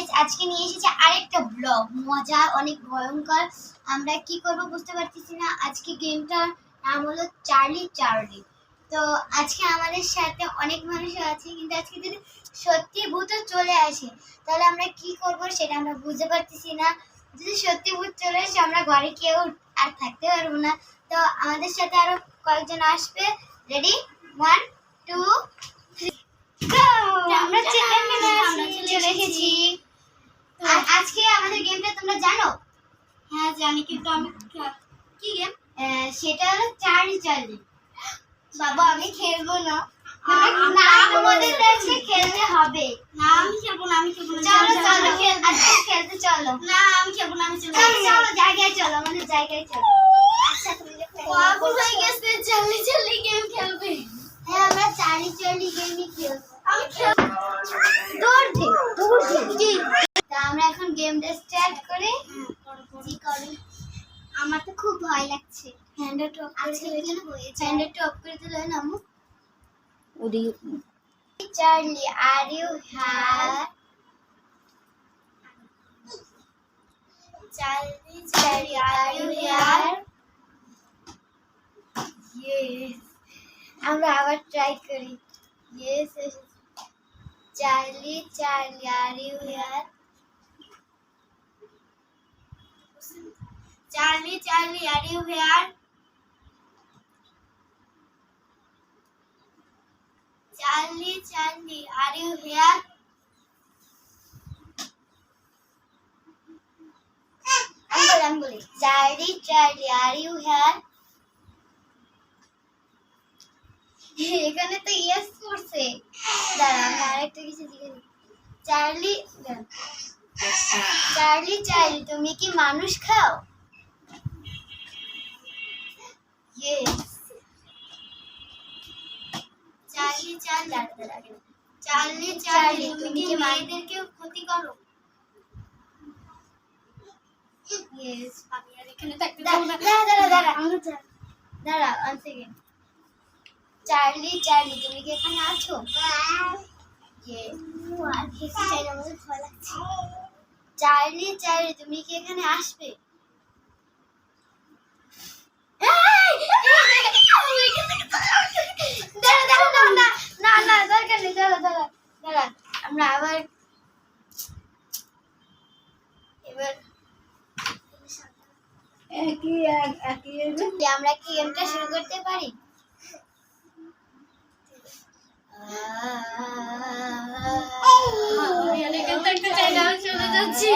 Guys আজকে নিয়ে এসেছি আরেকটা ব্লগ মজা, অনেক ভয়ঙ্কর। আমরা কি করব বুঝতে পারতেছি না। আজকে গেমটার নাম হলো চার্লি চার্লি তো আজকে আমাদের সাথে অনেক মানুষ আছে, কিন্তু আজকে যদি সত্যি ভূত চলে আসে, তাহলে আমরা কি করব সেটা আমরা বুঝতে পারতেছি না। যদি সত্যি ভূত চলে আসে, আমরা ঘরে কেউ আর থাকতে পারব না। তো আমাদের সাথে আরও কয়েকজন আসবে। রেডি ওয়ান টু আমরা চিকেন আমরা চলে এসেছি আর আজকে আমাদের গেমটা তোমরা জানো হ্যাঁ জানি কিন্তু আমি কি গেম সেটা হলো চার্লি চার্লি বাবা আমি খেলব না। তোমাদের খেলতে হবে। না আমি খেলব না আমি খেলব না। চলো চলো আজকে খেলতে চলো। না আমি খেলব না আমি চলো চলো জায়গায় চলো আমাদের জায়গায় চলো। আচ্ছা তুমি পাগল হয়ে গেছে চাল্লি চাল্লি গেম খেলবে। হ্যাঁ আমরা গেমই খেলব। আমি খেলব। দৌড় দে দৌড় দে। তা আমরা এখন গেমটা স্টার্ট করি। আমার তো খুব ভয় লাগছে। হ্যান্ডটা টপ আজকে এখানে হয়েছে। হ্যান্ডটা টপ করে দিলে না আমু Charlie are you have Charlie Charlie are you here yes আমরা আবার ট্রাই করি। Yes Charlie Charlie are you here Charlie Charlie are you here Charlie Charlie are you here আমি বলি আমি বলি Charlie Charlie are you here এখানে তো yes করছে। দাঁড়া আমি আরেকটা কিছু জিজ্ঞেস করি। চার্লি দাঁড়া। চার্লি চার্লি তুমি কি মানুষ খাও? Yes Charlie Charlie Charlie Charlie তুমি কি মায়েদেরকে ক্ষতি করো? ইয়েস আমি আর এখানে থাকতে পারব না। দাঁড়া দাঁড়া আমরা দাঁড়া ওয়ান সেকেন্ড চার্লি চার্লি তুমি কি এখানে আছো। চার্লি চার্লি তুমি কি এখানে আসবে দাঁড়া, দাঁড়া, না, না, না, না, দরকার নেই, দাঁড়া, দাঁড়া, দাঁড়া। আমরা আবার এবার আমরা কি গেমটা শুরু করতে পারি চলে যাচ্ছি